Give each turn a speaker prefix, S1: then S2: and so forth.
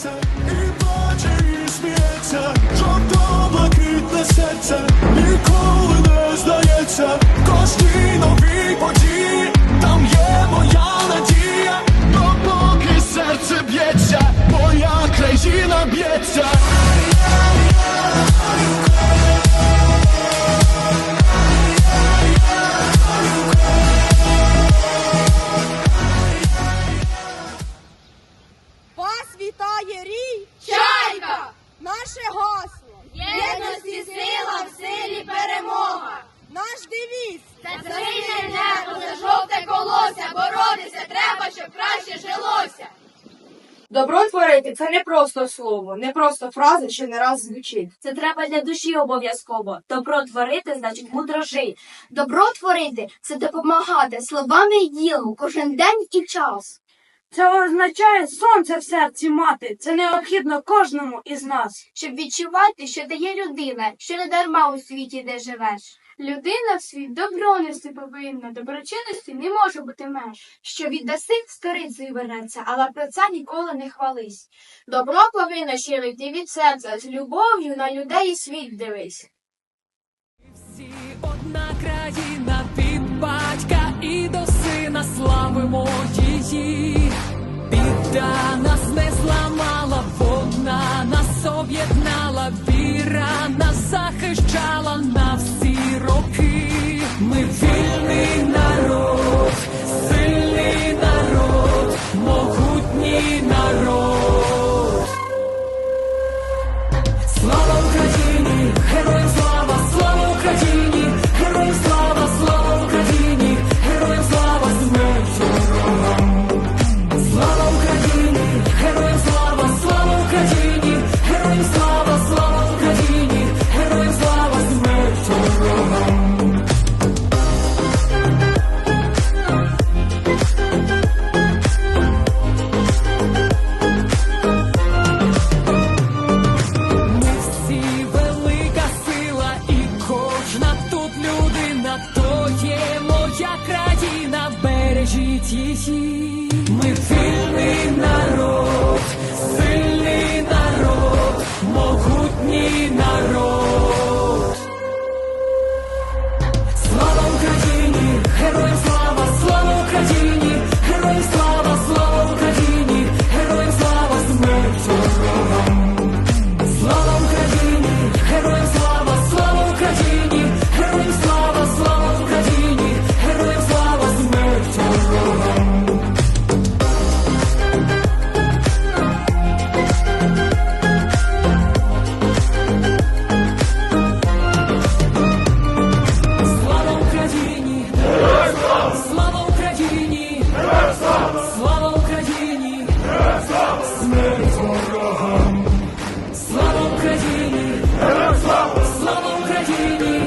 S1: so краще жилося.
S2: Добро творити це не просто слово, не просто фраза, що не раз звучить.
S3: Це треба для душі обов'язково. Добро творити значить мудро жити. Добро творити це допомагати словами й ділом кожен день і час.
S2: Це означає сонце в серці мати. Це необхідно кожному із нас.
S3: Щоб відчувати, що ти є людина, що не дарма у світі, де живеш. Людина в світ добро нести повинна, доброчинності не може бути меж. Що віддаси, сторицею вернеться, але про це ніколи не хвались. Добро повинно щирити від серця, з любов'ю на людей і світ дивись.
S4: Всі одна країна від батька і до сина славимо 气息。Смерть ворогам! Слава Україні! Слава Україні!